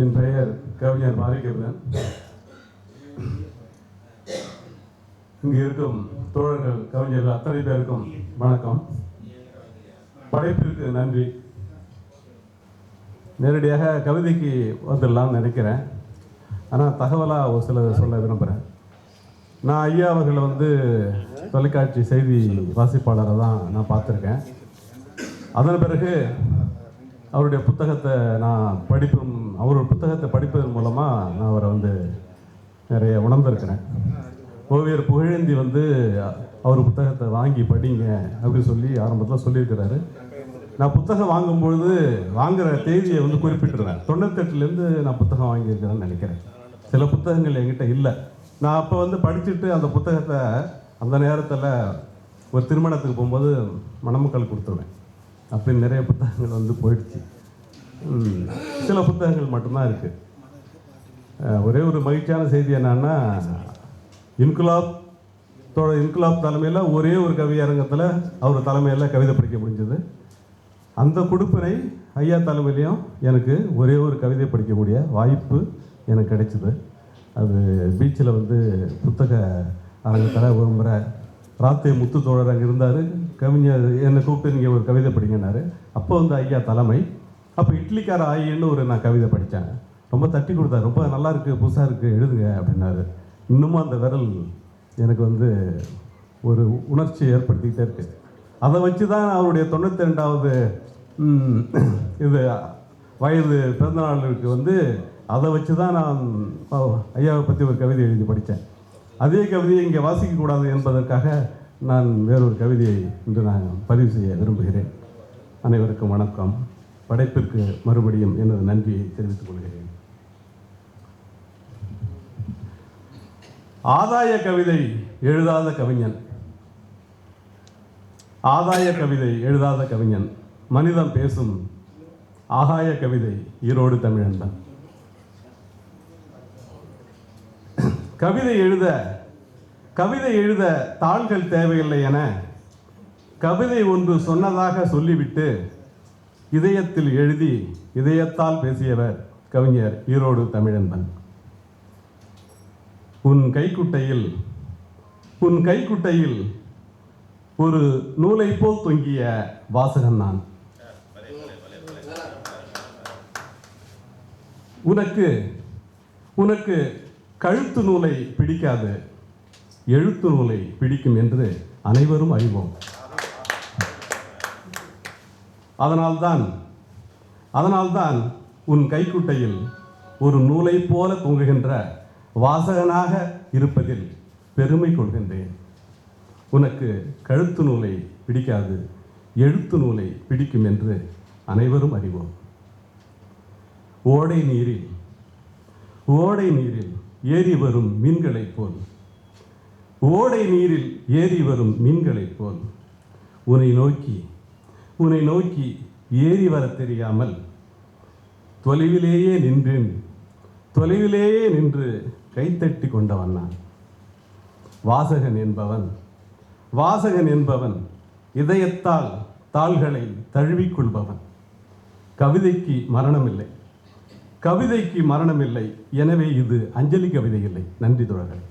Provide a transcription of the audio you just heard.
என் பெயர் கவிஞர் பாரிகபிரன் இங்கு இருக்கும் தோழர்கள் கவிஞர்கள் அத்தனை பேருக்கும் வணக்கம். படைப்பிற்கு நன்றி. நேரடியாக கவிதைக்கு வந்துடலாம்னு நினைக்கிறேன். ஆனால் தகவலாக ஒரு சில சொல்ல விரும்புகிறேன் நான் ஐயா அவர்களை வந்து தொலைக்காட்சி செய்தி வாசிப்பாளரை தான் நான் பார்த்துருக்கேன். அதன் பிறகு அவருடைய புத்தகத்தை நான் படிப்பும் அவரோட புத்தகத்தை படிப்பதன் மூலமாக நான் அவரை வந்து நிறைய உணர்ந்திருக்கிறேன். ஓவியர் புகழேந்தி வந்து அவர் புத்தகத்தை வாங்கி படிங்க அப்படின்னு சொல்லி ஆரம்பத்தில் சொல்லியிருக்கிறாரு. நான் புத்தகம் வாங்கும்பொழுது வாங்குகிற தேதியை வந்து குறிப்பிட்டுருவேன். தொண்ணூத்தெட்டுலேருந்து நான் புத்தகம் வாங்கியிருக்கிறேன்னு நினைக்கிறேன். சில புத்தகங்கள் என்கிட்ட இல்லை. நான் அப்போ வந்து படிச்சுட்டு அந்த புத்தகத்தை அந்த நேரத்தில் ஒரு திருமணத்துக்கு போகும்போது மணமக்கள் கொடுத்துருவேன். அப்படின்னு நிறைய புத்தகங்கள் வந்து போயிடுச்சு. சில புத்தகங்கள் மட்டும்தான் இருக்குது ஒரே ஒரு மகிழ்ச்சியான செய்தி என்னன்னா இன்குலாப் தோட இன்குலாப் தலைமையில் ஒரே ஒரு கவியரங்கத்தில் அவர் தலைமையில் கவிதை படிக்க முடிஞ்சது. அந்த கொடுப்பினை ஐயா தலைமையிலையும் எனக்கு ஒரே ஒரு கவிதை படிக்கக்கூடிய வாய்ப்பு எனக்கு கிடைச்சிது. அது பீச்சில் வந்து புத்தக அரங்கத்தில் ஒரு முறை ராத்திரி முத்து தோழர் அங்கே இருந்தார். கவிஞர் என்னை கூப்பிட்டு நீங்கள் ஒரு கவிதை படிங்கன்னாரு. அப்போ வந்து ஐயா தலைமை. அப்போ இட்லிக்கார ஆயின்னு ஒரு நான் கவிதை படித்தேன். ரொம்ப தட்டி கொடுத்தாரு. ரொம்ப நல்லா இருக்குது புதுசாக இருக்குது எழுதுங்க அப்படின்னாரு. இன்னமும் அந்த விரல் எனக்கு வந்து ஒரு உணர்ச்சி ஏற்படுத்திக்கிட்டே இருக்குது அதை வச்சு தான் அவருடைய தொண்ணூற்றி ரெண்டாவது இது வயது பிறந்தநாளுக்கு வந்து அதை வச்சு தான் நான் ஐயாவை பற்றி ஒரு கவிதை எழுதி படித்தேன். அதே கவிதையை இங்கே வாசிக்கக்கூடாது என்பதற்காக நான் வேறொரு கவிதையை இன்று நான் பதிவு செய்ய விரும்புகிறேன். அனைவருக்கும் வணக்கம். படைப்பிற்கு மறுபடியும் எனது நன்றியை தெரிவித்துக் கொள்கிறேன். ஆதாய கவிதை எழுதாத கவிஞன். ஆதாய கவிதை எழுதாத கவிஞன். மனிதம் பேசும் ஆகாய கவிதை ஈரோடு தமிழன்பன். கவிதை எழுத கவிதை எழுத தாள்கள் தேவையில்லை என கவிதை ஒன்று சொன்னதாக சொல்லிவிட்டு இதயத்தில் எழுதி இதயத்தால் பேசியவர் கவிஞர் ஈரோடு தமிழன்பன். உன் கைக்குட்டையில் உன் கைக்குட்டையில் ஒரு நூலை போல் தொங்கிய வாசகன் நான். உனக்கு உனக்கு கழுத்து நூலை பிடிக்காது. எழுத்து நூலை பிடிக்கும் என்று அனைவரும் அறிவோம். அதனால்தான் அதனால்தான் உன் கைக்குட்டையில் ஒரு நூலை போல தூங்குகின்ற வாசகனாக இருப்பதில் பெருமை கொள்கின்றேன். உனக்கு கழுத்து நூலை பிடிக்காது எழுத்து நூலை பிடிக்கும் என்று அனைவரும் அறிவோம். ஓடை நீரில் ஓடை நீரில் ஏறி வரும் மீன்களைப் போல் ஓடை நீரில் ஏறி வரும் மீன்களைப் போல். உன்னை நோக்கி உன்னை நோக்கி ஏறி வர தெரியாமல் தொலைவிலேயே நின்றேன். தொலைவிலேயே நின்று கைத்தட்டி கொண்டவன் நான். வாசகன் என்பவன் வாசகன் என்பவன் இதயத்தால் தாள்களை தழுவிக்கொள்பவன் கவிதைக்கு மரணமில்லை கவிதைக்கு மரணமில்லை. எனவே இது அஞ்சலி கவிதை இல்லை நன்றி தோழர்களே.